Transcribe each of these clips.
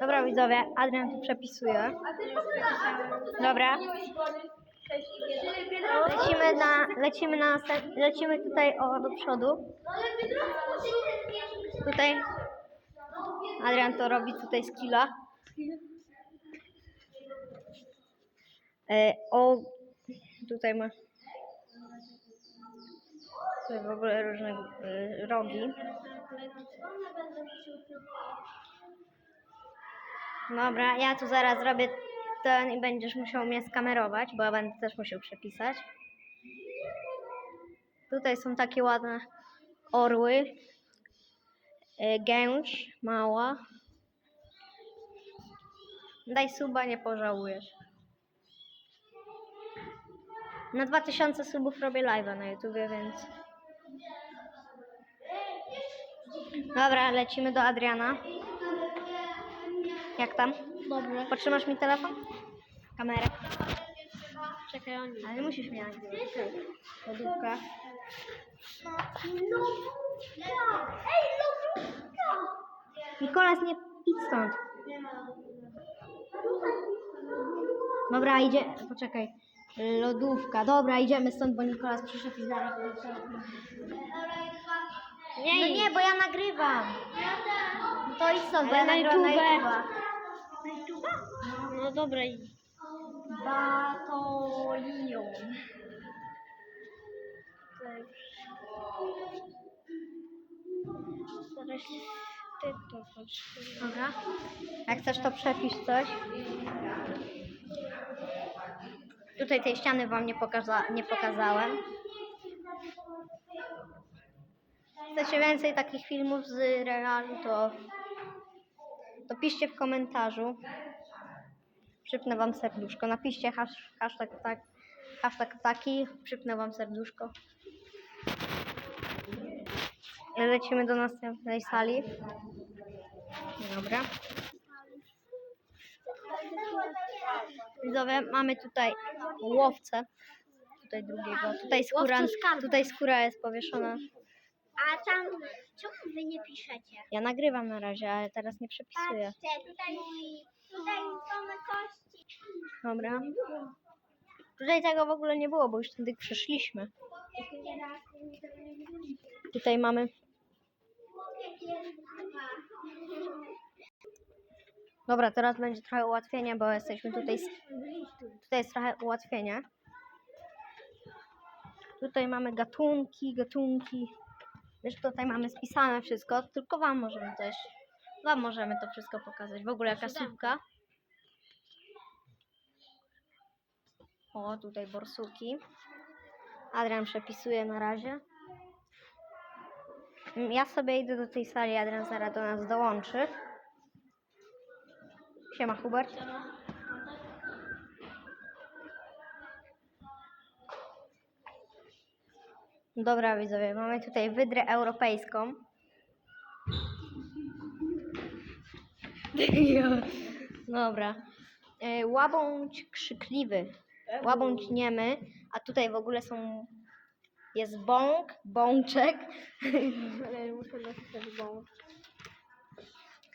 Dobra widzowie, Adrian tu przepisuje. Dobra. Lecimy na, lecimy na lecimy tutaj o do przodu. Tutaj Adrian to robi tutaj skilla. E, o, tutaj ma tutaj w ogóle różne e, rogi. Dobra, ja tu zaraz zrobię ten i będziesz musiał mnie skamerować, bo ja będę też musiał przepisać. Tutaj są takie ładne orły. E, Gęś mała. Daj suba, nie pożałujesz. Na 2000 subów robię live'a na YouTubie, więc... Dobra, lecimy do Adriana. Jak tam? Dobrze. Potrzymasz mi telefon? Kamerę. Czekaj, oni. Ale nie musisz mnie nagrywać. Lodówka. Nikolas, nie idź stąd. Dobra, idzie. Poczekaj. Lodówka. Dobra, idziemy stąd, bo Nikolas przyszedł i zaraz. Nie, No nie, bo ja nagrywam. No to idź stąd, bo ja na nagrywam na. YouTube'a. No dobra, i Batolion. zaraz ty to chodź. Dobra. Jak chcesz, to przepisz coś. Tutaj tej ściany wam nie, pokaza nie pokazałem. Chcecie więcej takich filmów z realu, to, to piszcie w komentarzu. Przypnę wam serduszko. Napiszcie hasz, hashtag, tak, hashtag taki, przypnę wam serduszko. Lecimy do następnej sali. Dobra. Widzowie, mamy tutaj łowcę. Tutaj drugiego. Tutaj skóra, tutaj skóra jest powieszona. A tam, czemu wy nie piszecie? Ja nagrywam na razie, ale teraz nie przepisuję. Patrzcie, tutaj, tutaj są kości. Dobra. Tutaj tego w ogóle nie było, bo już tędy przeszliśmy. Tutaj mamy. Dobra, teraz będzie trochę ułatwienie, bo jesteśmy tutaj. s- Tutaj jest trochę ułatwienie. Tutaj mamy gatunki, gatunki. Wiesz, tutaj mamy spisane wszystko, tylko wam możemy też. Wam możemy to wszystko pokazać. W ogóle jaka słupka. O, tutaj borsuki. Adrian przepisuje na razie. Ja sobie idę do tej sali, Adrian zaraz do nas dołączy. Siema Hubert. Dobra widzowie, mamy tutaj wydrę europejską. Dobra. E, Łabądź krzykliwy. Łabądź niemy, a tutaj w ogóle są... Jest bąk, bączek. Ale muszę napisać bąk.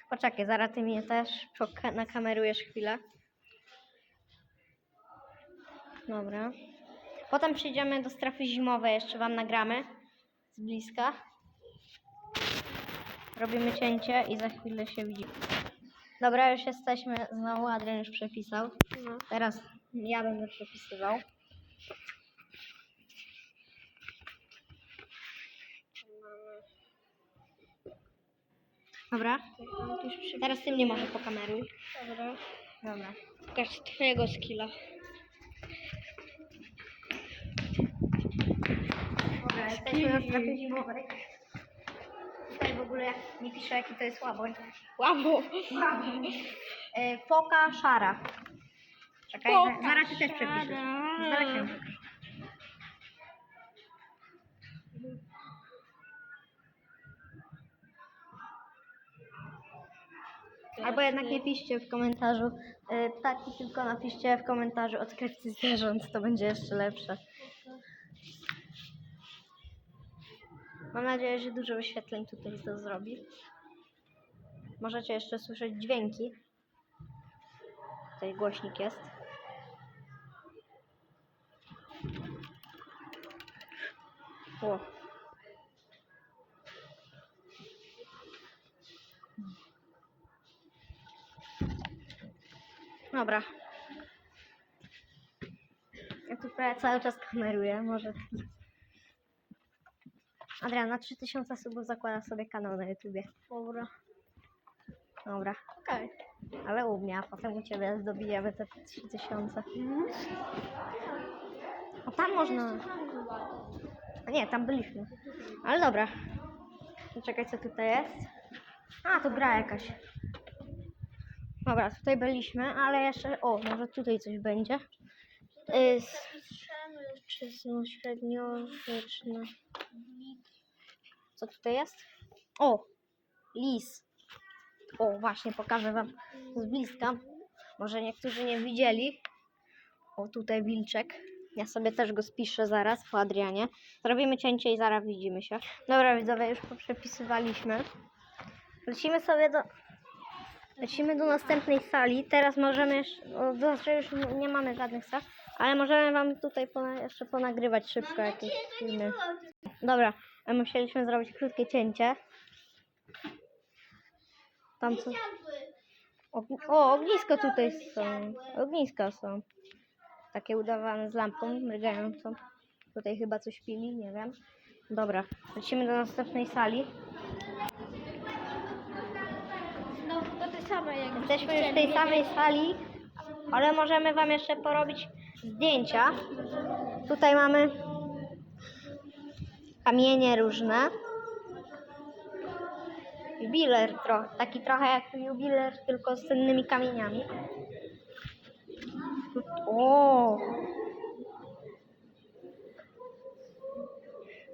Poczekaj, zaraz ty mnie też nakamerujesz chwilę. Dobra. Potem przyjdziemy do strefy zimowej, jeszcze wam nagramy z bliska. Robimy cięcie i za chwilę się widzimy. Dobra, już jesteśmy. Znowu Adrian już przepisał. No. Teraz ja będę przepisywał. Dobra. Teraz ty mnie może pokameruj. Dobra. Dobra. Pokaż twojego skilla. Jesteśmy na strefie zimowej. Tutaj w ogóle nie pisze jaki to jest łaboń. Łabo. E, foka szara. Czekaj, Foka za- zaraz ty też przepiszesz. szara. Zaraz się. Albo jednak nie piszcie w komentarzu e, ptaki, tylko napiszcie w komentarzu odkrywcy zwierząt, to będzie jeszcze lepsze. Mam nadzieję, że dużo wyświetleń tutaj to zrobi. Możecie jeszcze słyszeć dźwięki. tutaj głośnik jest. O. Dobra. Ja tu prawie cały czas kameruję, może. Adriana, 3000 subów zakłada sobie kanał na YouTubie. Dobra. Dobra. Okej. Ale u mnie, a potem u ciebie zdobijemy te 3000. A tam można. A nie, tam byliśmy. Ale dobra. No Czekaj, co tutaj jest. A, to gra jakaś. Dobra, tutaj byliśmy, ale jeszcze. O, może tutaj coś będzie. Y, Czy są średniowieczne? Co tutaj jest? O! Lis. O, właśnie, pokażę wam z bliska. Może niektórzy nie widzieli. O, tutaj wilczek. Ja sobie też go spiszę zaraz po Adrianie. Zrobimy cięcie i zaraz widzimy się. Dobra, widzowie, już poprzepisywaliśmy. Lecimy sobie do... Lecimy do następnej sali. Teraz możemy jeszcze... O, znaczy już nie- mamy żadnych sal, ale możemy wam tutaj pona... jeszcze ponagrywać szybko jakieś filmy. Dobra, musieliśmy zrobić krótkie cięcie. Tam co... Ogni- O, ognisko tutaj są. Ogniska są. Takie udawane z lampą mrygającą. Tutaj chyba coś pili, nie wiem. Dobra, lecimy do następnej sali. No, to te same jak Jesteśmy już w tej samej sali, ale możemy wam jeszcze porobić zdjęcia. Tutaj mamy kamienie różne. Jubiler, tro, taki trochę jak jubiler, tylko z cennymi kamieniami. O!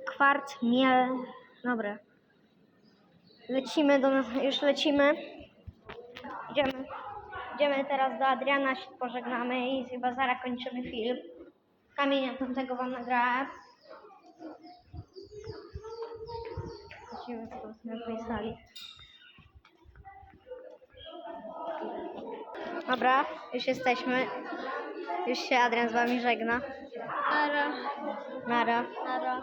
Kwarc, miel. Dobra. Lecimy do nas, już lecimy. Idziemy. Idziemy teraz do Adriana, się pożegnamy i chyba zaraz kończymy film. Kamienia tamtego wam nagrałem. Lecimy do następnej sali. Dobra, już jesteśmy. Już się Adrian z wami żegna. Nara. Nara. Nara.